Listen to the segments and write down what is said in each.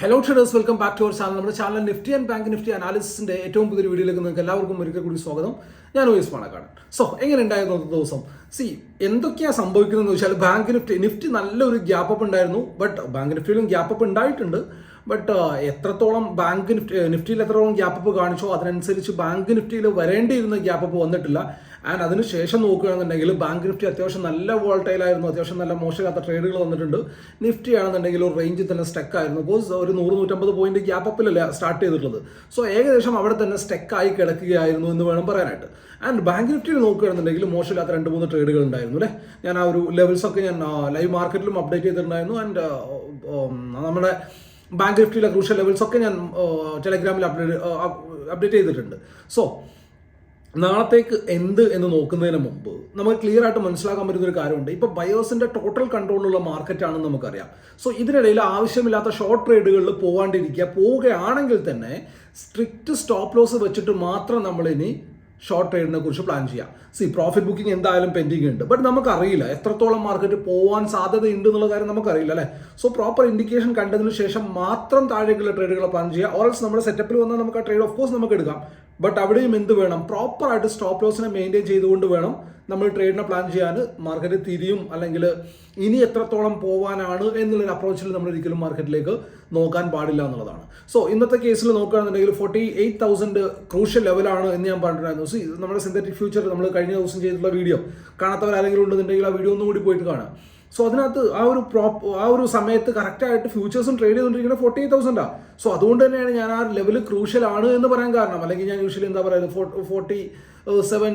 Hello traders welcome back to our channel നമ്മുടെ channel nifty and bank nifty അനാലിസിന്റെ ഏറ്റവും പുതിയ വീഡിയോയിലേക്ക് നിങ്ങൾക്ക് എല്ലാവർക്കും ഒരിക്കൽ കൂടി സ്വാഗതം. ഞാൻ ഓയിസ് പാണക്കാട് സോ എങ്ങനെ ഉണ്ടായിരുന്നു അന്നത്തെ ദിവസം? സി എന്തൊക്കെയാണ് സംഭവിക്കുന്നതെന്ന് വെച്ചാൽ ബാങ്ക് നിഫ്റ്റി നിഫ്റ്റി നല്ലൊരു ഗ്യാപ്പ് അപ്പ് ഉണ്ടായിരുന്നു. ബട്ട് ബാങ്ക് നിഫ്റ്റിയിലും ഗ്യാപ്പ് അപ്പ് ഉണ്ടായിട്ടുണ്ട്. ബട്ട് എത്രത്തോളം ബാങ്ക് നിഫ്റ്റി നിഫ്റ്റിയിൽ എത്രത്തോളം ഗ്യാപ്പ് അപ്പ് കാണിച്ചോ അതിനനുസരിച്ച് ബാങ്ക് നിഫ്റ്റിയിൽ വരേണ്ടിയിരുന്ന ഗ്യാപ്പ് അപ്പ് വന്നിട്ടില്ല. ആൻഡ് അതിന് ശേഷം നോക്കുകയാണെന്നുണ്ടെങ്കിൽ ബാങ്ക് നിഫ്റ്റി അത്യാവശ്യം നല്ല വോൾട്ടൈലായിരുന്നു അത്യാവശ്യം നല്ല മോശമില്ലാത്ത ട്രേഡുകൾ വന്നിട്ടുണ്ട്. നിഫ്റ്റി ആണെന്നുണ്ടെങ്കിൽ ഒരു റേഞ്ചിൽ തന്നെ സ്റ്റക്ക് ആയിരുന്നു. ബിക്കോസ് ഒരു നൂറ് നൂറ്റമ്പത് പോയിന്റ് ഗ്യാപ്പ് അപ്പിലല്ല സ്റ്റാർട്ട് ചെയ്തിട്ടുള്ളത്. സോ ഏകദേശം അവിടെ തന്നെ സ്റ്റക്ക് ആയി കിടക്കുകയായിരുന്നു എന്ന് വേണം പറയാനായിട്ട്. ആൻഡ് ബാങ്ക് നിഫ്റ്റി നോക്കുകയാണെന്നുണ്ടെങ്കിൽ മോശമില്ലാത്ത രണ്ട് മൂന്ന് ട്രേഡുകൾ ഉണ്ടായിരുന്നു അല്ലേ? ഞാൻ ആ ഒരു ലെവൽസ് ഒക്കെ ഞാൻ ലൈവ് മാർക്കറ്റിലും അപ്ഡേറ്റ് ചെയ്തിട്ടുണ്ടായിരുന്നു. ആൻഡ് നമ്മുടെ ബാങ്ക് നിഫ്റ്റിയിലെ ക്രൂഷ്യൽ ലെവൽസ് ഒക്കെ ഞാൻ ടെലഗ്രാമിൽ അപ്ഡേറ്റ് അപ്ഡേറ്റ് ചെയ്തിട്ടുണ്ട്. സോ നാളത്തേക്ക് എന്ത് എന്ന് നോക്കുന്നതിന് മുമ്പ് നമുക്ക് ക്ലിയർ ആയിട്ട് മനസ്സിലാക്കാൻ പറ്റുന്ന ഒരു കാര്യമുണ്ട്. ഇപ്പൊ ബയോസിന്റെ ടോട്ടൽ കൺട്രോളുള്ള മാർക്കറ്റാണെന്ന് നമുക്കറിയാം. സോ ഇതിനിടയിൽ ആവശ്യമില്ലാത്ത ഷോർട്ട് ട്രേഡുകളിൽ പോകാണ്ടിരിക്കുക പോവുകയാണെങ്കിൽ തന്നെ സ്ട്രിക്റ്റ് സ്റ്റോപ്പ് ലോസ് വെച്ചിട്ട് മാത്രം നമ്മൾ ഇനി ഷോർട്ട് ട്രേഡിനെ കുറിച്ച് പ്ലാൻ ചെയ്യാം. സി പ്രോഫിറ്റ് ബുക്കിംഗ് എന്തായാലും പെൻഡിങ് ഉണ്ട്. ബട്ട് നമുക്കറിയില്ല എത്രത്തോളം മാർക്കറ്റ് പോകാൻ സാധ്യതയുണ്ട് എന്നുള്ള കാര്യം നമുക്കറിയില്ല അല്ലേ? സോ പ്രോപ്പർ ഇൻഡിക്കേഷൻ കണ്ടതിന് ശേഷം മാത്രം താഴേക്കുള്ള ട്രേഡുകൾ പ്ലാൻ ചെയ്യുക. ഓൾസ് നമ്മുടെ സെറ്റപ്പിൽ വന്നാൽ നമുക്ക് ആ ട്രേഡ് ഓഫ് കോഴ്സ് നമുക്ക് എടുക്കാം. ബട്ട് അവിടെയും എന്ത് വേണം? പ്രോപ്പറായിട്ട് സ്റ്റോപ്പ് ലോസിനെ മെയിന്റെയിൻ ചെയ്തുകൊണ്ട് വേണം നമ്മൾ ട്രേഡിനെ പ്ലാൻ ചെയ്യാൻ മാർക്കറ്റ് തിരിയും അല്ലെങ്കിൽ ഇനി എത്രത്തോളം പോവാനാണ് എന്നുള്ളൊരു അപ്രോച്ചിൽ നമ്മൾ ഒരിക്കലും മാർക്കറ്റിലേക്ക് നോക്കാൻ പാടില്ല എന്നുള്ളതാണ്. സോ ഇന്നത്തെ കേസിൽ നോക്കുകയാണെന്നുണ്ടെങ്കിൽ ഫോർട്ടി എയ്റ്റ് തൗസൻഡ് ക്രൂഷ്യൽ ലെവലാണ് എന്ന് ഞാൻ പറഞ്ഞിട്ടുണ്ടായിരുന്നു. സി നമ്മുടെ സിന്തറ്റിക് ഫ്യൂച്ചർ നമ്മൾ കഴിഞ്ഞ ദിവസം ചെയ്തിട്ടുള്ള വീഡിയോ കാണാത്തവരാരെങ്കിലും ഉണ്ടെന്നുണ്ടെങ്കിൽ ആ വീഡിയോ ഒന്നും കൂടി പോയിട്ട് കാണാം. സോ അതിനകത്ത് ആ ഒരു പ്രോപ്പ് ആ ഒരു സമയത്ത് കറക്റ്റായിട്ട് ഫ്യൂച്ചേഴ്സും ട്രേഡ് ചെയ്തുകൊണ്ടിരിക്കുന്നത് ഫോർട്ടി എയ്റ്റ് തൗസൻഡാണ് സോ അതുകൊണ്ട് തന്നെയാണ് ഞാൻ ആ ലെവൽ ക്രൂഷ്യൽ ആണ് എന്ന് പറയാൻ കാരണം. അല്ലെങ്കിൽ ഞാൻ യൂഷ്വലി എന്താ പറയുന്നത് ഫോർട്ടി സെവൻ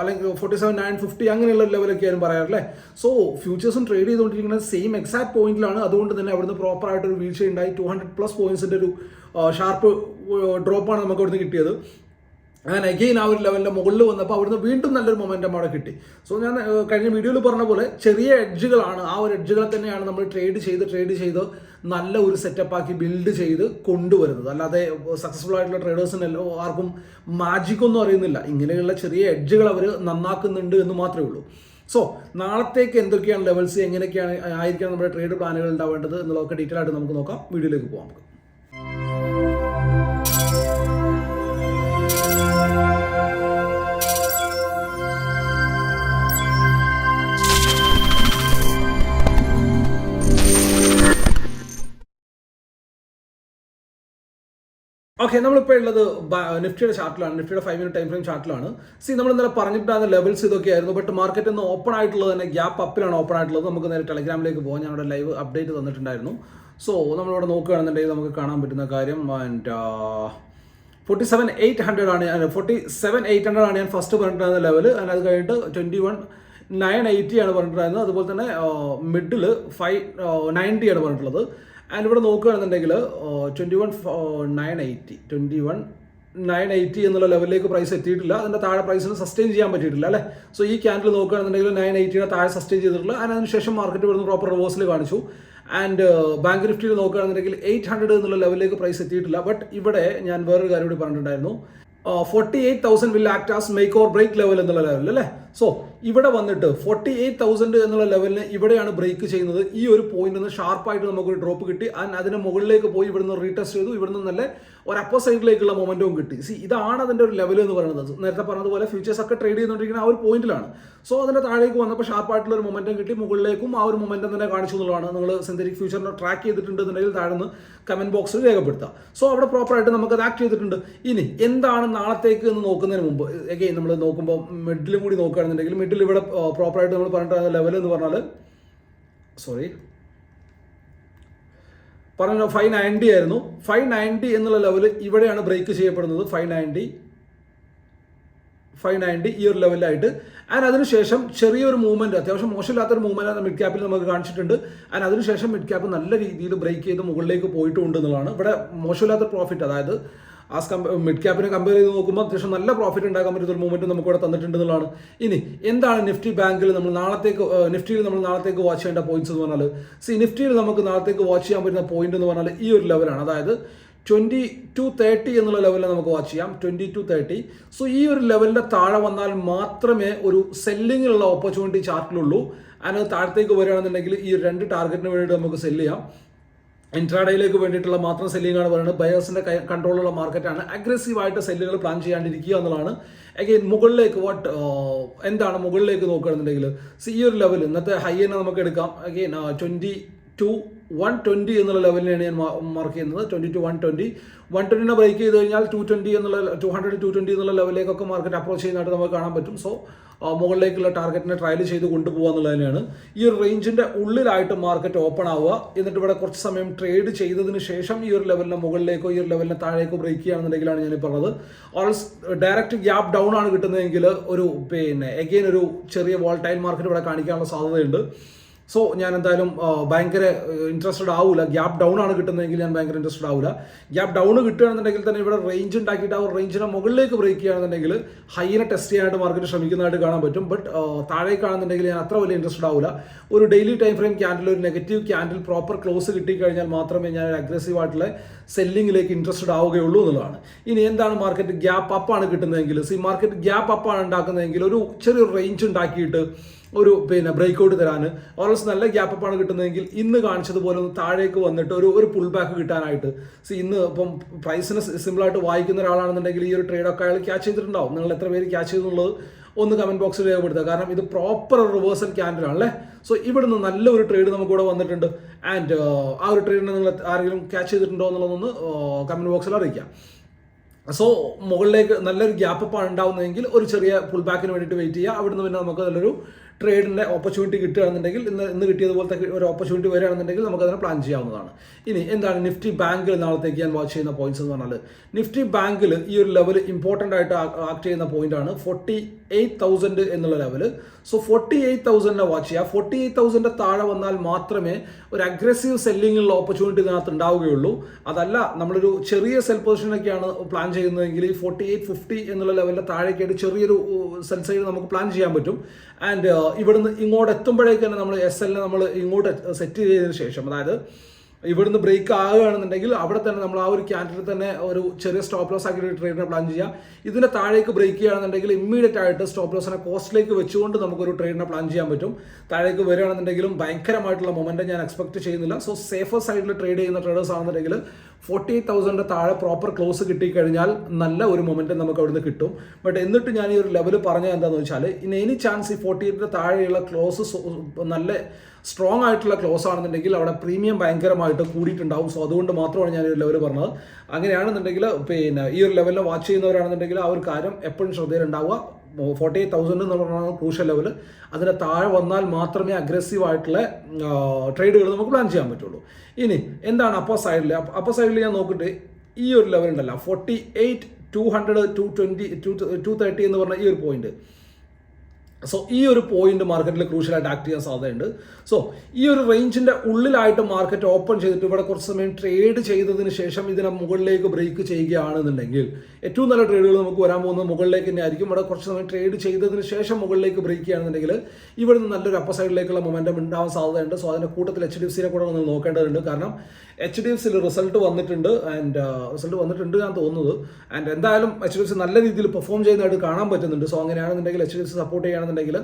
അല്ലെങ്കിൽ ഫോർട്ടി സെവൻ നയൻ ഫിഫ്റ്റി അങ്ങനെയുള്ള ലെവലൊക്കെ ആയിരുന്നു പറയാറല്ലേ സോ ഫ്യൂച്ചേഴ്സും ട്രേഡ് ചെയ്തുകൊണ്ടിരിക്കുന്നത് സെയിം എക്സാക്ട് പോയിന്റിലാണ് അതുകൊണ്ട് തന്നെ അവിടുന്ന് പ്രോപ്പറായിട്ട് ഒരു വീഴ്ച ഉണ്ടായി ടു ഹൺഡ്രഡ് പ്ലസ് പോയിന്റ്സിന്റെ ഒരു ഷാർപ്പ് ഡ്രോപ്പാണ് നമുക്ക് അവിടുന്ന് കിട്ടിയത്. അങ്ങനെ അഗെയിൻ ആ ഒരു ലെവലിന്റെ മുകളിൽ വന്നപ്പോൾ അവിടുന്ന് വീണ്ടും നല്ലൊരു മൊമെന്റം അവിടെ കിട്ടി. സോ ഞാൻ കഴിഞ്ഞ വീഡിയോയിൽ പറഞ്ഞ പോലെ ചെറിയ എഡ്ജുകളാണ് ആ ഒരു എഡ്ജുകളെ തന്നെയാണ് നമ്മൾ ട്രേഡ് ചെയ്ത് ട്രേഡ് ചെയ്ത് നല്ല ഒരു സെറ്റപ്പ് ആക്കി ബിൽഡ് ചെയ്ത് കൊണ്ടുവരുന്നത്. അല്ലാതെ സക്സസ്ഫുൾ ആയിട്ടുള്ള ട്രേഡേഴ്സിനല്ലോ ആർക്കും മാജിക്കൊന്നും അറിയുന്നില്ല. ഇങ്ങനെയുള്ള ചെറിയ എഡ്ജുകൾ അവർ നന്നാക്കുന്നുണ്ട് എന്ന് മാത്രമേ ഉള്ളൂ. സോ നാളത്തേക്ക് എന്തൊക്കെയാണ് ലെവൽസ് എങ്ങനെയൊക്കെയാണ് ആയിരിക്കണം നമ്മുടെ ട്രേഡ് പ്ലാനുകൾ ഉണ്ടാവേണ്ടത് എന്നുള്ളതൊക്കെ ഡീറ്റെയിൽ ആയിട്ട് നമുക്ക് നോക്കാം. വീഡിയോയിലേക്ക് പോകാം ഓക്കെ നമ്മളിപ്പോൾ ഉള്ളത് നിഫ്റ്റിയുടെ ചാർട്ടിലാണ് നിഫ്റ്റിയുടെ ഫൈവ് മിനിറ്റ് ടൈം ഫ്രെയിം ചാർട്ടിലാണ് സി നമ്മൾ ഇന്നലെ പറഞ്ഞിട്ടാണ് ലെവൽസ് ഇതൊക്കെ ആയിരുന്നു. ബട്ട് മാർക്കറ്റ് ഇന്ന് ഓപ്പൺ ആയിട്ടുള്ളത് തന്നെ ഗ്യാപ്പ് അപ്പിലാണ് ഓപ്പൺ ആയിട്ടുള്ളത്. നമുക്ക് നേരെ ടെലിഗ്രാമിലേക്ക് പോകാം. ഞങ്ങളുടെ ലൈവ് അപ്ഡേറ്റ് തന്നിട്ടുണ്ടായിരുന്നു. സോ നമ്മളിവിടെ നോക്കുകയാണെന്നുണ്ടെങ്കിൽ നമുക്ക് കാണാൻ പറ്റുന്ന കാര്യം. And forty seven eight hundred ആണ് ഞാൻ ഫോർട്ടി സെവൻ എയ്റ്റ് ഹൺഡ്രഡ് ആണ് ഞാൻ ഫസ്റ്റ് പറഞ്ഞിട്ടുണ്ടായിരുന്ന ലെവൽ അത് കഴിഞ്ഞിട്ട് ട്വന്റി വൺ നയൻ എയ്റ്റി ആണ് പറഞ്ഞിട്ടുണ്ടായിരുന്നത്. അതുപോലെ തന്നെ മിഡിൽ ഫൈവ് നയന്റി ആണ് പറഞ്ഞിട്ടുള്ളത്. ആൻഡ് ഇവിടെ നോക്കുകയാണെന്നുണ്ടെങ്കിൽ twenty one nine eighty twenty one nine eighty എന്നുള്ള ലെവലിലേക്ക് പ്രൈസ് എത്തിയിട്ടില്ല. അതിന്റെ താഴെ പ്രൈസിന് സസ്റ്റെയിൻ ചെയ്യാൻ പറ്റിയിട്ടില്ല അല്ലേ? സോ ഈ ക്യാൻഡിൽ നോക്കുകയാണെന്നുണ്ടെങ്കിൽ നയൻ എയ്റ്റിയുടെ താഴെ സസ്റ്റെയിൻ ചെയ്തിട്ടില്ല. ആൻഡ് അതിനുശേഷം മാർക്കറ്റ് വരുന്ന പ്രോപ്പർ റിവേഴ്സിൽ കാണിച്ചു. ആൻഡ് ബാങ്ക് നിഫ്റ്റിയിൽ നോക്കുകയാണെന്നുണ്ടെങ്കിൽ എയ്റ്റ് ഹൺഡ്രഡ് എന്നുള്ള ലെവലിലേക്ക് പ്രൈസ് എത്തിയിട്ടില്ല. ബട്ട് ഇവിടെ ഞാൻ വേറൊരു കാര്യം കൂടി പറഞ്ഞിട്ടുണ്ടായിരുന്നു. Forty eight thousand will act as make or break level എന്നുള്ള ലെവലിൽ അല്ലേ? സോ ഇവിടെ വന്നിട്ട് ഫോർട്ടി എയ്റ്റ് തൗസൻഡ് എന്നുള്ള ലെവലിന് ഇവിടെയാണ് ബ്രേക്ക് ചെയ്യുന്നത്. ഈ ഒരു പോയിന്റ് നിന്ന് ഷാർപ്പായിട്ട് നമുക്കൊരു ഡ്രോപ്പ് കിട്ടി. ആൻഡ് അതിന് മുകളിലേക്ക് പോയി ഇവിടുന്ന് റീടെസ്റ്റ് ചെയ്തു. ഇവിടുന്ന് നല്ല ഒരു അപ്പർ സൈഡിലേക്കുള്ള മൊമെന്റും കിട്ടി. സി ഇതാണ് അതിന്റെ ഒരു ലെവൽ എന്ന് പറയുന്നത്. നേരത്തെ പറഞ്ഞതുപോലെ ഫ്യൂച്ചേഴ്സ് ഒക്കെ ട്രേഡ് ചെയ്തുകൊണ്ടിരിക്കുന്ന ആ ഒരു പോയിന്റിലാണ് സോ അതിന്റെ താഴേക്ക് വന്നപ്പോൾ ഷാർപ്പായിട്ടുള്ള ഒരു മൊമെന്റം കിട്ടി. മുകളിലേക്കും ആ ഒരു മൊമെന്റം തന്നെ കാണിച്ചു എന്നുള്ളതാണ് നിങ്ങൾ സിന്തറ്റിക് ഫ്യൂച്ചറിനെ ട്രാക്ക് ചെയ്തിട്ടുണ്ടെന്നുണ്ടെങ്കിൽ താഴെ താഴ്ന്ന് കമന്റ് ബോക്സിൽ രേഖപ്പെടുത്താം സോ അവിടെ പ്രോപ്പറായിട്ട് നമുക്ക് അത് ആക്ട് ചെയ്തിട്ടുണ്ട്. ഇനി എന്താണ് നാളത്തേക്ക് എന്ന് നോക്കുന്നതിന് മുമ്പ് എഗെയിൻ നമ്മൾ നോക്കുമ്പോൾ മിഡിലും കൂടി നോക്കുകയാണെന്നുണ്ടെങ്കിൽ മിഡിൽ ഇവിടെ പ്രോപ്പറായിട്ട് നമ്മൾ പറഞ്ഞിട്ട് ലെവൽ എന്ന് പറഞ്ഞാൽ സോറി പറഞ്ഞ ഫൈവ് നയന്റി ആയിരുന്നു. ഫൈവ് നയന്റി എന്നുള്ള ലെവൽ ഇവിടെയാണ് ബ്രേക്ക് ചെയ്യപ്പെടുന്നത് ഫൈവ് നയന്റി ഫൈവ് നയന്റി ഈ ഒരു ലെവലിലായിട്ട് ആൻഡ് അതിനുശേഷം ചെറിയൊരു മൂവ്മെന്റ് അത്യാവശ്യം മോശമില്ലാത്തൊരു മൂവ്മെന്റ് മിഡ് ക്യാപ്പിൽ നമുക്ക് കാണിച്ചിട്ടുണ്ട്. ആൻഡ് അതിനുശേഷം മിഡ് ക്യാപ്പ് നല്ല രീതിയിൽ ബ്രേക്ക് ചെയ്ത് മുകളിലേക്ക് പോയിട്ടുണ്ട് എന്നുള്ളതാണ്. ഇവിടെ മോശമില്ലാത്ത പ്രോഫിറ്റ് അതായത് ആ മിഡ് ക്യാപ്പിനെ കമ്പയർ ചെയ്ത് നോക്കുമ്പോൾ അത്യാവശ്യം നല്ല പ്രോഫിറ്റ് ഉണ്ടാക്കാൻ പറ്റുന്ന ഒരു മൂവ്മെന്റ് നമുക്ക് ഇവിടെ തന്നിട്ടുണ്ട് ഇനി എന്താണ് നിഫ്റ്റി ബാങ്കിൽ നമ്മൾ നാളത്തേക്ക് നിഫ്റ്റിയിൽ നമ്മൾ നാളത്തേക്ക് വാച്ച് ചെയ്യേണ്ട പോയിന്റ്സ് എന്ന് പറഞ്ഞാൽ സി നിഫ്റ്റിയിൽ നമുക്ക് നാളത്തേക്ക് വാച്ച് ചെയ്യാൻ പറ്റുന്ന പോയിന്റ് എന്ന് പറഞ്ഞാൽ ഈ ഒരു ലെവലാണ് അതായത് ട്വന്റി ടു തേർട്ടി എന്നുള്ള ലെവലിൽ നമുക്ക് വാച്ച് ചെയ്യാം. ട്വന്റി ടു തേർട്ടി സോ ഈ ഒരു ലെവലിന്റെ താഴെ വന്നാൽ മാത്രമേ ഒരു സെല്ലിങ്ങിലുള്ള ഓപ്പർച്യൂണിറ്റി ചാർട്ടിലുള്ളൂ അതിനകത്ത് താഴത്തേക്ക് വരികയാണെന്നുണ്ടെങ്കിൽ ഈ രണ്ട് ടാർഗറ്റിന് വേണ്ടിയിട്ട് നമുക്ക് സെല്ല് ചെയ്യാം. ഇൻട്രാഡേയിലേക്ക് വേണ്ടിയിട്ടുള്ള മാത്രം സെല്ലിംഗ് ആണ് പറയുന്നത്. ബയേഴ്സിന്റെ കൺട്രോളുള്ള മാർക്കറ്റാണ് അഗ്രസീവായിട്ട് സെല്ലുകൾ പ്ലാൻ ചെയ്യാണ്ടിരിക്കുക എന്നുള്ളതാണ്. അഗെയിൻ മുകളിലേക്ക് വാട്ട് എന്താണ് മുകളിലേക്ക് നോക്കുകയാണെന്നുണ്ടെങ്കിൽ സി ഈ ഒരു ലെവൽ ഇന്നത്തെ ഹൈ തന്നെ നമുക്ക് എടുക്കാം. Again twenty two one twenty എന്നുള്ള ലെവലിനാണ് ഞാൻ മാർക്ക് ചെയ്യുന്നത്. Twenty two one twenty one ട്വന്റിനെ break ചെയ്ത് കഴിഞ്ഞാൽ ടു ട്വന്റി എന്നുള്ള ടു ഹൺഡ്രഡ് ടു ട്വന്റി എന്നുള്ള ലെവലിലേക്കൊക്കെ മാർക്കറ്റ് അപ്രോച്ച് ചെയ്യുന്നതായിട്ട് നമുക്ക് കാണാൻ പറ്റും. സോ മുകളിലേക്കുള്ള ടാർഗറ്റിനെ ട്രയൽ ചെയ്ത് കൊണ്ടുപോകുക എന്നുള്ളത് തന്നെയാണ്. ഈ ഒരു റേഞ്ചിന്റെ ഉള്ളിലായിട്ട് മാർക്കറ്റ് ഓപ്പൺ ആവുക. എന്നിട്ട് ഇവിടെ കുറച്ച് സമയം ട്രേഡ് ചെയ്തതിന് ശേഷം ഈ ഒരു ലെവലിന് മുകളിലേക്കോ ഈ ഒരു ലെവലിന് താഴേക്കോ ബ്രേക്ക് ചെയ്യുകയാണെന്നുണ്ടെങ്കിലാണ് ഞാൻ പറഞ്ഞത്. ഓൾസ് ഡയറക്റ്റ് ഗ്യാപ്പ് ഡൗൺ ആണ് കിട്ടുന്നതെങ്കിൽ ഒരു പിന്നെ എഗെയിൻ ഒരു ചെറിയ വോൾട്ടൈൽ മാർക്കറ്റ് ഇവിടെ കാണിക്കാനുള്ള സാധ്യതയുണ്ട്. സോ ഞാൻ എന്തായാലും ഭയങ്കര ഇൻട്രസ്റ്റഡ് ആവില്ല ഗ്യാപ്പ് ഡൗൺ ആണ് കിട്ടുന്നതെങ്കിൽ ഞാൻ ഭയങ്കര ഇൻട്രസ്റ്റഡ് ആവില്ല ഗ്യാപ്പ് ഡൗൺ കിട്ടുകയാണെന്നുണ്ടെങ്കിൽ തന്നെ ഇവിടെ റേഞ്ച് ഉണ്ടാക്കിയിട്ട് ആ റേഞ്ചിന്റെ റേഞ്ചിനെ മുകളിലേക്ക് ബ്രേക്ക് ചെയ്യുകയാണെന്നുണ്ടെങ്കിൽ ഹൈനെ ടെസ്റ്റ് ചെയ്യാനായിട്ട് മാർക്കറ്റ് ശ്രമിക്കുന്നതായിട്ട് കാണാൻ പറ്റും. ബട്ട് താഴേക്കാണെന്നുണ്ടെങ്കിൽ ഞാൻ അത്ര വലിയ ഇൻട്രസ്റ്റഡ് ആവില്ല ഒരു ഡെയിലി ടൈം ഫ്രെയിം ക്യാൻഡിൽ ഒരു നെഗറ്റീവ് ക്യാൻഡിൽ പ്രോപ്പർ ക്ലോസ് കിട്ടിക്കഴിഞ്ഞാൽ മാത്രമേ ഞാൻ അഗ്രസീവ് ആയിട്ടുള്ള സെല്ലിങ്ങിലേക്ക് ഇൻട്രസ്റ്റഡ് ആവുകയുള്ളൂ എന്നുള്ളതാണ്. ഇനി എന്താണ് മാർക്കറ്റ് ഗ്യാപ്പ് അപ്പാണ് കിട്ടുന്നതെങ്കിൽ? സി മാർക്കറ്റ് ഗ്യാപ്പ് അപ്പാണ് ഉണ്ടാക്കുന്നതെങ്കിൽ ഒരു ചെറിയൊരു റേഞ്ച് ഉണ്ടാക്കിയിട്ട് ഒരു പിന്നെ ബ്രേക്ക് ഔട്ട് തരാൻ ഓൾസ് നല്ല ഗ്യാപ്പ് അപ്പ് ആണ് കിട്ടുന്നതെങ്കിൽ ഇന്ന് കാണിച്ചതുപോലെ ഒന്ന് താഴേക്ക് വന്നിട്ട് ഒരു ഒരു പുൾ ബാക്ക് കിട്ടാനായിട്ട്. സി ഇന്ന് ഇപ്പം പ്രൈസിന് സിമ്പിളായിട്ട് വായിക്കുന്ന ഒരാളാണെന്നുണ്ടെങ്കിൽ ഈ ഒരു ട്രേഡൊക്കെ അയാൾ ക്യാച്ച് ചെയ്തിട്ടുണ്ടാവും. നിങ്ങൾ എത്ര പേര് ക്യാച്ച് ചെയ്തിട്ടുള്ളത് ഒന്ന് കമന്റ് ബോക്സിൽ രേഖപ്പെടുത്തുക. കാരണം ഇത് പ്രോപ്പർ റിവേഴ്സൽ ക്യാൻഡിൽ ആണല്ലേ? സോ ഇവിടുന്ന് നല്ലൊരു ട്രേഡ് നമുക്ക് ഇവിടെ വന്നിട്ടുണ്ട്. ആൻഡ് ആ ഒരു ട്രേഡിനെ നിങ്ങൾ ആരെങ്കിലും ക്യാച്ച് ചെയ്തിട്ടുണ്ടോ എന്നുള്ളതൊന്ന് കമന്റ് ബോക്സിൽ അറിയിക്കാം. സോ മുകളിലേക്ക് നല്ലൊരു ഗ്യാപ്പ് അപ്പ് ഉണ്ടാവുന്നതെങ്കിൽ ഒരു ചെറിയ പുൾ ബാക്കിന് വേണ്ടിയിട്ട് വെയിറ്റ് ചെയ്യുക. അവിടുന്ന് പിന്നെ നമുക്ക് നല്ലൊരു ട്രേഡിന്റെ ഓപ്പർച്യൂണിറ്റി കിട്ടുകയാണെന്നുണ്ടെങ്കിൽ ഇന്ന് ഇന്ന് കിട്ടിയതുപോലത്തെ ഒരു ഓപ്പർച്യൂണിറ്റി വരികയാണെന്നുണ്ടെങ്കിൽ നമുക്കതിനെ പ്ലാൻ ചെയ്യാവുന്നതാണ്. ഇനി എന്താണ് നിഫ്റ്റി ബാങ്കിൽ നാളത്തേക്ക് ഞാൻ വാച്ച് ചെയ്യുന്ന പോയിന്റ്സ് എന്ന് പറഞ്ഞാൽ നിഫ്റ്റി ബാങ്കിൽ ഈ ഒരു ലെവൽ ഇമ്പോർട്ടന്റ് ആയിട്ട് ആക്ട് ചെയ്യുന്ന പോയിന്റാണ് ഫോർട്ടി എയ്റ്റ് തൗസൻഡ് എന്നുള്ള ലെവൽ സോ ഫോർട്ടി എയ്റ്റ് തൗസൻഡിനെ വാച്ച് ചെയ്യുക. ഫോർട്ടി എയ്റ്റ് തൗസൻഡിന്റെ താഴെ വന്നാൽ മാത്രമേ ഒരു അഗ്രസീവ് സെല്ലിങ്ങിനുള്ള ഓപ്പർച്യൂണിറ്റി ഇതിനകത്ത് ഉണ്ടാവുകയുള്ളൂ. അതല്ല നമ്മളൊരു ചെറിയ സെൽ പൊസിഷനൊക്കെയാണ് പ്ലാൻ ചെയ്യുന്നതെങ്കിൽ ഈ ഫോർട്ടി എയ്റ്റ് ഫിഫ്റ്റി എന്നുള്ള ലെവലിന്റെ താഴേക്കായിട്ട് ചെറിയൊരു സെൽ സൈഡ് നമുക്ക് പ്ലാൻ ചെയ്യാൻ പറ്റും. ആൻഡ് ഇവിടുന്ന് ഇങ്ങോട്ട് എത്തുമ്പോഴേക്ക് തന്നെ നമ്മൾ എസ് എല്ലിനെ നമ്മൾ ഇങ്ങോട്ട് സെറ്റ് ചെയ്തതിന് ശേഷം അതായത് ഇവിടുന്ന് ബ്രേക്ക് ആകുകയാണെന്നുണ്ടെങ്കിൽ അവിടെ തന്നെ നമ്മൾ ആ ഒരു ക്യാൻഡിൽ തന്നെ ഒരു ചെറിയ സ്റ്റോപ്പ് ലോസ് ആക്കി ട്രേഡിനെ പ്ലാൻ ചെയ്യാം. ഇതിന്റെ താഴേക്ക് ബ്രേക്ക് ചെയ്യുകയാണെന്നുണ്ടെങ്കിൽ ഇമ്മീഡിയറ്റ് ആയിട്ട് സ്റ്റോപ്പ് ലോസിനെ കോസ്റ്റിലേക്ക് വെച്ചുകൊണ്ട് നമുക്കൊരു ട്രേഡിനെ പ്ലാൻ ചെയ്യാൻ പറ്റും. താഴേക്ക് വരികയാണെന്നുണ്ടെങ്കിലും ഭയങ്കരമായിട്ടുള്ള മൊമെന്റ് ഞാൻ എക്സ്പെക്ട് ചെയ്യുന്നില്ല. സോ സേഫർ സൈഡിൽ ട്രേഡ് ചെയ്യുന്ന ട്രേഡേഴ്സ് ആണെന്നുണ്ടെങ്കിൽ ഫോർട്ടി എയ്റ്റ് തൗസൻഡിന്റെ താഴെ പ്രോപ്പർ ക്ലോസ് കിട്ടിക്കഴിഞ്ഞാൽ നല്ല ഒരു മൊമെന്റ് നമുക്ക് അവിടുന്ന് കിട്ടും. ബട്ട് എന്നിട്ട് ഞാൻ ഈ ഒരു ലെവൽ പറഞ്ഞത് എന്താണെന്ന് വെച്ചാൽ ഇൻ എനി ചാൻസ് ഈ ഫോർട്ടി എയ്റ്റിന്റെ താഴെയുള്ള ക്ലോസ് നല്ല സ്ട്രോങ് ആയിട്ടുള്ള ക്ലോസ് ആണെന്നുണ്ടെങ്കിൽ അവിടെ പ്രീമിയം ഭയങ്കരമായിട്ട് കൂടിയിട്ടുണ്ടാവും. സോ അതുകൊണ്ട് മാത്രമാണ് ഞാൻ ഈ ഒരു ലെവൽ പറഞ്ഞത്. അങ്ങനെയാണെന്നുണ്ടെങ്കിൽ പിന്നെ ഈ ഒരു ലെവലിൽ വാച്ച് ചെയ്യുന്നവരാണെന്നുണ്ടെങ്കിൽ ആ ഒരു കാര്യം എപ്പോഴും ശ്രദ്ധയിലുണ്ടാവുക. ഫോർട്ടി എയ്റ്റ് തൗസൻഡ് എന്ന് പറഞ്ഞാൽ ക്രൂഷ്യൽ ലെവൽ അതിന് താഴെ വന്നാൽ മാത്രമേ അഗ്രസീവ് ആയിട്ടുള്ള ട്രേഡുകൾ നമുക്ക് പ്ലാൻ ചെയ്യാൻ പറ്റുള്ളൂ. ഇനി എന്താണ് അപ്പർ സൈഡിൽ അപ്പർ സൈഡിൽ ഞാൻ നോക്കിയിട്ട് ഈ ഒരു level forty eight two hundred two twenty two two thirty എന്ന് പറഞ്ഞ ഈ ഒരു പോയിന്റ് സോ ഈ ഒരു പോയിന്റ് മാർക്കറ്റിൽ ക്രൂഷ്യലായിട്ട് ആക്ട് ചെയ്യാൻ സാധ്യതയുണ്ട്. സോ ഈ ഒരു റേഞ്ചിന്റെ ഉള്ളിലായിട്ട് മാർക്കറ്റ് ഓപ്പൺ ചെയ്തിട്ട് ഇവിടെ കുറച്ച് സമയം ട്രേഡ് ചെയ്തതിന് ശേഷം ഇതിനെ മുകളിലേക്ക് ബ്രേക്ക് ചെയ്യുകയാണെന്നുണ്ടെങ്കിൽ ഏറ്റവും നല്ല ട്രേഡുകൾ നമുക്ക് വരാൻ പോകുന്നത് മുകളിലേക്ക് തന്നെ ആയിരിക്കും ഇവിടെ കുറച്ച് സമയം ട്രേഡ് ചെയ്തതിന് ശേഷം മുകളിലേക്ക് ബ്രേക്ക് ചെയ്യുകയാണെന്നുണ്ടെങ്കിൽ ഇവിടെ നിന്ന് നല്ലൊരു അപ്പർ സൈഡിലേക്കുള്ള മൊമെന്റം ഉണ്ടാവാൻ സാധ്യതയുണ്ട്. സോ അതിന്റെ കൂട്ടത്തിൽ എച്ച് ഡി എഫ് സിനെ കൂടെ നമ്മൾ നോക്കേണ്ടതുണ്ട്. കാരണം എച്ച് ഡി എഫ് സിയിൽ റിസൾട്ട് വന്നിട്ടുണ്ട് ആൻഡ് റിസൾട്ട് വന്നിട്ടുണ്ട് ഞാൻ തോന്നുന്നത്. ആൻഡ് എന്തായാലും എച്ച് ഡി എഫ് സി നല്ല രീതിയിൽ പെർഫോം ചെയ്യുന്നതായിട്ട് കാണാൻ പറ്റുന്നുണ്ട്. സോ അങ്ങനെയാണെന്നുണ്ടെങ്കിൽ H D F C support ചെയ്യുകയാണെന്നുണ്ടെങ്കിൽ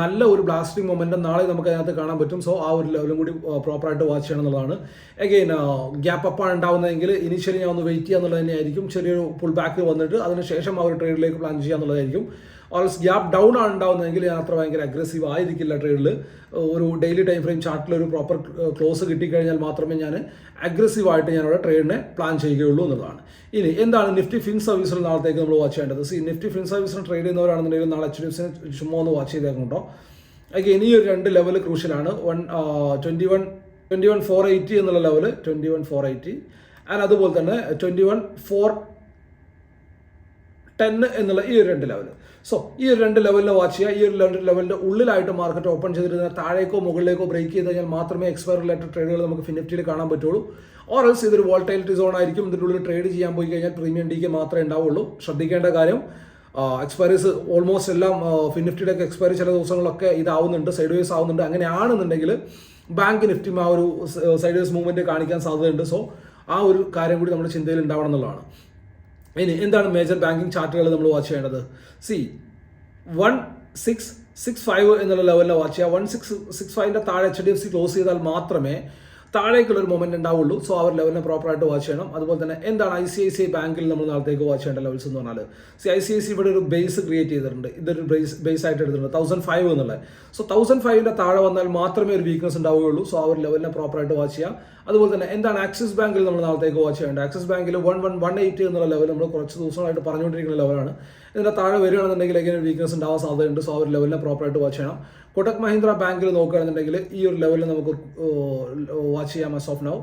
നല്ല ഒരു ബ്ലാസ്റ്റിംഗ് മൊമെന്റ് നാളെ നമുക്ക് അതിനകത്ത് കാണാൻ പറ്റും. സോ ആ ഒരു ലെവലും കൂടി പ്രോപ്പറായിട്ട് വാച്ച് ചെയ്യണം എന്നുള്ളതാണ് അഗെയിൻ ഗ്യാപ്പ് അപ്പാണ് ഉണ്ടാവുന്നതെങ്കിൽ ഇനീഷ്യലി ഞാൻ ഒന്ന് വെയിറ്റ് ചെയ്യുക എന്നുള്ളത് തന്നെയായിരിക്കും ചെറിയൊരു പുൾ ബാക്ക് വന്നിട്ട് അതിനുശേഷം ആ ഒരു ട്രേഡിലേക്ക് പ്ലാൻ ചെയ്യുക എന്നുള്ളതായിരിക്കും. ഓൾസ് ഗ്യാപ്പ് ഡൗൺ ആണ് ഉണ്ടാവുന്നതെങ്കിൽ ഞാൻ അത്ര ഭയങ്കര അഗ്രസീവ് ആയിരിക്കില്ല ട്രേഡിൽ ഒരു ഡെയിലി ടൈം ഫ്രെയിം ചാർട്ടിൽ ഒരു പ്രോപ്പർ ക്ലോസ് കിട്ടിക്കഴിഞ്ഞാൽ മാത്രമേ ഞാൻ അഗ്രസീവ് ആയിട്ട് ഞാൻ അവിടെ ട്രേഡിനെ പ്ലാൻ ചെയ്യുകയുള്ളൂ എന്നുള്ളതാണ്. ഇനി എന്താണ് നിഫ്റ്റി ഫിൻ സർവീസിൽ നാളത്തേക്ക് നമ്മൾ വാച്ച് ചെയ്യേണ്ടത്? സി നിഫ്റ്റി ഫിൻ സർവീസിന് ട്രേഡ് ചെയ്യുന്നവരാണെന്നുണ്ടെങ്കിൽ നാളെ എച്ച് ഡി എഫ് സി ചുമ്മാ ഒന്ന് വാച്ച് ചെയ്തേക്കുന്നുണ്ടോ അതൊക്കെ ഇനി ഒരു രണ്ട് level ക്രൂഷ്യലാണ് one twenty one twenty one four eighty എന്നുള്ള level twenty one four eighty and അതുപോലെ തന്നെ ട്വന്റി വൺ ഫോർ ടെൻ എന്നുള്ള ഈ ഒരു രണ്ട് ലെവൽ സോ ഈ ഒരു രണ്ട് ലെവലിൽ വാച്ച് ചെയ്യുക ഈ ഒരു ലെവലിന്റെ ഉള്ളിലായിട്ട് മാർക്കറ്റ് ഓപ്പൺ ചെയ്തിരുന്നാൽ താഴേക്കോ മുകളിലേക്കോ ബ്രേക്ക് ചെയ്ത് കഴിഞ്ഞാൽ മാത്രമേ എക്സ്പയർ റിലേറ്റഡ് ട്രേഡുകൾ നമുക്ക് ഫിനിഫ്റ്റിയിൽ കാണാൻ പറ്റുള്ളൂ. ഓർ എൽസ് ഇതൊരു വോൾട്ടൈലിറ്റി സോൺ ആയിരിക്കും ഇതിന്റെ ഉള്ളിൽ ട്രേഡ് ചെയ്യാൻ പോയി കഴിഞ്ഞാൽ പ്രീമിയം ഡിക്ക് മാത്രമേ ഉണ്ടാവുള്ളൂ. ശ്രദ്ധിക്കേണ്ട കാര്യം എക്സ്പയറീസ് ഓൾമോസ്റ്റ് എല്ലാം ഫിനിഫ്റ്റിയുടെ ഒക്കെ എക്സ്പയറി ചില ദിവസങ്ങളൊക്കെ ഇതാവുന്നുണ്ട് സൈഡ് വേസ് ആവുന്നുണ്ട്. അങ്ങനെയാണെന്നുണ്ടെങ്കിൽ ബാങ്ക് നിഫ്റ്റിയും ആ ഒരു സൈഡ് വേസ് മൂവ്മെന്റ് കാണിക്കാൻ സാധ്യതയുണ്ട്. സോ ആ ഒരു കാര്യം കൂടി നമ്മുടെ ചിന്തയിൽ ഉണ്ടാവണം എന്നുള്ളതാണ്. ഇനി എന്താണ് മേജർ ബാങ്കിങ് ചാർട്ടുകൾ നമ്മൾ വാച്ച് ചെയ്യേണ്ടത്? See one six six five എന്നുള്ള ലെവലിൽ വാച്ച് ചെയ്യുക. വൺ സിക്സ് സിക്സ് ഫൈവിന്റെ താഴെ H D F C close ചെയ്താൽ മാത്രമേ താഴേക്കുള്ള ഒരു മൊമെന്റ് ഉണ്ടാവുള്ളൂ. സോ അവർ ലെവലിനെ ലെവലിനെ പ്രോപ്പറായിട്ട് വാച്ച് ചെയ്യണം. അതുപോലെ തന്നെ എന്താണ് I C I C I ബാങ്കിൽ നമ്മൾ നാളത്തേക്ക് വാച്ച് ചെയ്യേണ്ട ലെവൽസ് എന്ന് പറഞ്ഞാൽ see I C I C ഇവിടെ ഒരു ബേസ് ക്രിയേറ്റ് ചെയ്തിട്ടുണ്ട്. ഇതൊരു ബേസ് ബേസ് ആയിട്ട് എടുത്തിട്ടുണ്ട്. തൗസൻഡ് ഫൈവ് എന്നുള്ളത് സോ തൗസൻഡ് ഫൈവിന്റെ താഴെ വന്നാൽ മാത്രമേ ഒരു വീക്ക്നസ് ഉണ്ടാവുകയുള്ളൂ. സോ ആ ഒരു ലെവലിനെ പ്രോപ്പറായിട്ട് വാച്ച് ചെയ്യാം. അതുപോലെ തന്നെ എന്താണ് ആക്സിസ് ബാങ്കിൽ നമ്മൾ നാളത്തേക്ക് വാച്ച് ചെയ്യേണ്ടത്? ആക്സിസ് ബാങ്കിൽ വൺ വൺ വൺ എയ്റ്റ് എന്നുള്ള ലെവൽ നമ്മൾ കുറച്ച് ദിവസങ്ങളായിട്ട് പറഞ്ഞുകൊണ്ടിരിക്കുന്ന ലെവലാണ് ഇതിന്റെ താഴെ വരികയാണെന്നുണ്ടെങ്കിൽ എങ്ങനെ വീക്ക്നെസ് ഉണ്ടാവാൻ സാധ്യതയുണ്ട്. സോ ആ ഒരു ലെവലിനെ പ്രോപ്പറായിട്ട് വാച്ച് ചെയ്യണം. കൊട്ടക് മഹീന്ദ്ര ബാങ്കിൽ നോക്കുകയാണെന്നുണ്ടെങ്കിൽ ഈ ഒരു ലെവലിൽ നമുക്ക് വാച്ച് ചെയ്യാം as of now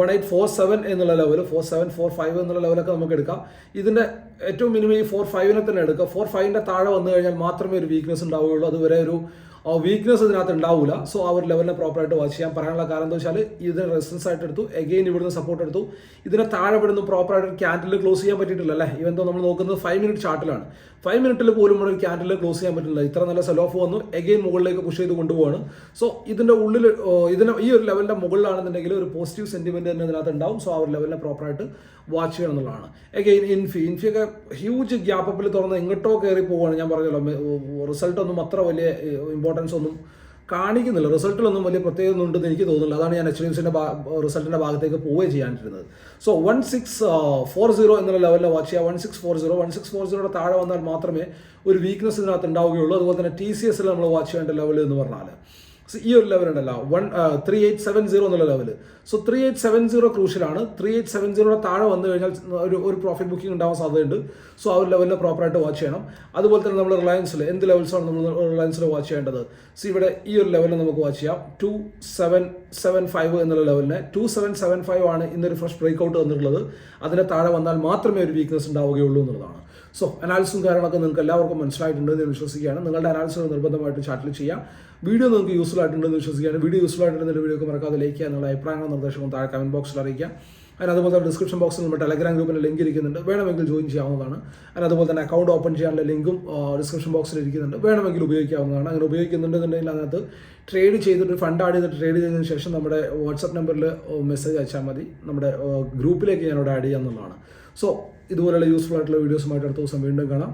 one eight four seven എന്നുള്ള level four seven four five എന്നുള്ള ലെവലൊക്കെ നമുക്ക് എടുക്കാം. ഇതിന്റെ ഏറ്റവും മിനിമം ഈ ഫോർ ഫൈവിനെ തന്നെ എടുക്കുക. ഫോർ ഫൈവിന്റെ താഴെ വന്നു കഴിഞ്ഞാൽ മാത്രമേ ഒരു വീക്ക്നെസ് ഉണ്ടാവുകയുള്ളൂ. അതുവരെ ഒരു വീക്ക്നസ് ഇതിനകത്ത് ഉണ്ടാവില്ല സോ ആ ഒരു ലെവലിനെ പ്രോപ്പറായിട്ട് വാച്ച് ചെയ്യാൻ പറയാനുള്ള കാരണം എന്താ വെച്ചാൽ ഇതിന് റെസിസ്റ്റൻസ് ആയിട്ട് എടുത്തു. എഗെയിൻ ഇവിടുന്ന് സപ്പോർട്ട് എടുത്തു. ഇതിനെ താഴെ ഇവിടുന്ന് പ്രോപ്പറായിട്ട് ഒരു ക്യാൻഡിൽ ക്ലോസ് ചെയ്യാൻ പറ്റിയിട്ടില്ല അല്ലേ? ഇവൻ നമ്മൾ നോക്കുന്നത് ഫൈവ് മിനിറ്റ് ചാർട്ടിലാണ് ഫൈവ് മിനിറ്റിൽ പോലും ഒരു ക്യാൻഡിൽ ക്ലോസ് ചെയ്യാൻ പറ്റില്ല. ഇത്ര നല്ല സെൽ ഓഫ് വന്നു. എഗെയിൻ മുകളിലേക്ക് പുഷ് ചെയ്ത് കൊണ്ടുപോവാണ്. സോ ഇതിന്റെ ഉള്ളിൽ ഇതിന് ഈ ഒരു ലെവലിന്റെ മുകളിലാണെന്നുണ്ടെങ്കിൽ ഒരു പോസിറ്റീവ് സെന്റിമെന്റ് തന്നെ ഇതിനകത്ത് ഉണ്ടാവും. സോ ആ ഒരു ലെവലിനെ പ്രോപ്പറായിട്ട് വാച്ച് ചെയ്യണം എന്നുള്ളതാണ്. എഗെയിൻ ഇൻഫി ഇൻഫിയൊക്കെ ഹ്യൂജ് ഗ്യാപ്പിൽ തുറന്ന് എങ്ങോട്ടോ കയറി പോവുകയാണ് ഞാൻ പറഞ്ഞല്ലോ റിസൾട്ട് ഒന്നും അത്ര വലിയ ഇമ്പോർട്ടൻസ് ഒന്നും കാണിക്കുന്നില്ല. റിസൾട്ടിലൊന്നും വലിയ പ്രത്യേകത ഉണ്ടെന്ന് എനിക്ക് തോന്നുന്നില്ല. അതാണ് ഞാൻ എച്ച് ഡി റിസൾട്ടിന്റെ ഭാഗത്തേക്ക് പോവുകയും ചെയ്യാനിരുന്നത് so one six four zero എന്നുള്ള ലെവലിൽ വാച്ച് ചെയ്യുക. One six four zero one six four സീറോയുടെ താഴെ വന്നാൽ മാത്രമേ ഒരു വീക്ക്നസ് ഇതിനകത്ത് ഉണ്ടാവുകയുള്ളൂ. അതുപോലെ തന്നെ ടി സി എസിൽ നമ്മൾ വാച്ച് ചെയ്യേണ്ട ലെവൽ എന്ന് പറഞ്ഞാൽ ഈ ഒരു ലെവൽ ഉണ്ടല്ലോ. One three eight seven zero എന്നുള്ള level so three eight seven zero ക്രൂഷ്യലാണ് three eight seven സീറോയുടെ താഴെ വന്നു കഴിഞ്ഞാൽ ഒരു ഒരു പ്രോഫിറ്റ് ബുക്കിംഗ് ഉണ്ടാവാൻ സാധ്യതയുണ്ട്. സോ ആ ഒരു ലെവലിൽ പ്രോപ്പറായിട്ട് വാച്ച് ചെയ്യണം. അതുപോലെ തന്നെ നമ്മൾ റിലയൻസിൽ എന്ത് ലെവൽസാണ് നമ്മൾ റിലയൻസിൽ വാച്ച് ചെയ്യേണ്ടത്? സോ ഇവിടെ ഈ ഒരു ലെവലിൽ നമുക്ക് വാച്ച് ചെയ്യാം. ടു സെവൻ സെവൻ ഫൈവ് എന്നുള്ള ലെവലിനെ ടു സെവൻ സെവൻ ഫൈവ് ആണ് ഇന്നൊരു ഫ്രഷ് ബ്രേക്ക് ഔട്ട് വന്നിട്ടുള്ളത്. അതിന് താഴെ വന്നാൽ മാത്രമേ ഒരു വീക്ക്നെസ് ഉണ്ടാവുകയുള്ളൂ എന്നുള്ളതാണ്. സോ അനാലിസും കാര്യങ്ങളൊക്കെ നിങ്ങൾക്ക് എല്ലാവർക്കും മനസ്സിലായിട്ടുണ്ട് എന്ന് വിശ്വസിക്കുകയാണ്. നിങ്ങളുടെ അനാലിസിസ് നിർബന്ധമായിട്ട് ചാറ്റിൽ ചെയ്യാം. വീഡിയോ നിങ്ങൾക്ക് യൂസ്ഫുൾ ആയിട്ടുണ്ടെന്ന് വിശ്വസിക്കുകയാണ്. വീഡിയോ യൂസ്ഫുൾ ആയിട്ടുണ്ടെങ്കിൽ വീഡിയോ മറക്കാതെ ലൈക്ക് ചെയ്യുക നിങ്ങളുടെ അഭിപ്രായങ്ങളും നിർദ്ദേശങ്ങളും താഴെ കമന്റ് ബോക്സിൽ അറിയിക്കാം അതിന് അതുപോലെ തന്നെ ഡിസ്ക്രിപ്ഷൻ ബോക്സിൽ നമ്മുടെ ടെലഗ്രാം ഗ്രൂപ്പിന്റെ ലിങ്ക് ഇരിക്കുന്നുണ്ട്. വേണമെങ്കിൽ ജോയിൻ ചെയ്യാവുന്നതാണ്. അതിന് അതുപോലെ തന്നെ അക്കൗണ്ട് ഓപ്പൺ ചെയ്യാനുള്ള ലിങ്കും ഡിസ്ക്രിപ്ഷൻ ബോക്സിൽ ഇരിക്കുന്നുണ്ട്. വേണമെങ്കിൽ ഉപയോഗിക്കാവുന്നതാണ്. അങ്ങനെ ഉപയോഗിക്കുന്നുണ്ടെന്നുണ്ടെങ്കിൽ അതിനകത്ത് ട്രേഡ് ചെയ്തിട്ട് ഫണ്ട് ആഡ് ചെയ്തിട്ട് ട്രേഡ് ചെയ്തതിന് ശേഷം നമ്മുടെ വാട്സപ്പ് നമ്പറിൽ മെസ്സേജ് അയച്ചാൽ മതി. നമ്മുടെ ഗ്രൂപ്പിലേക്ക് ഞാനിവിടെ ആഡ് ചെയ്യാമെന്നുള്ളതാണ് സോ ഇതുപോലെയുള്ള യൂസ്ഫുൾ ആയിട്ടുള്ള വീഡിയോസുമായിട്ട് അടുത്ത ദിവസം വീണ്ടും കാണാം.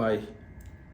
ബൈ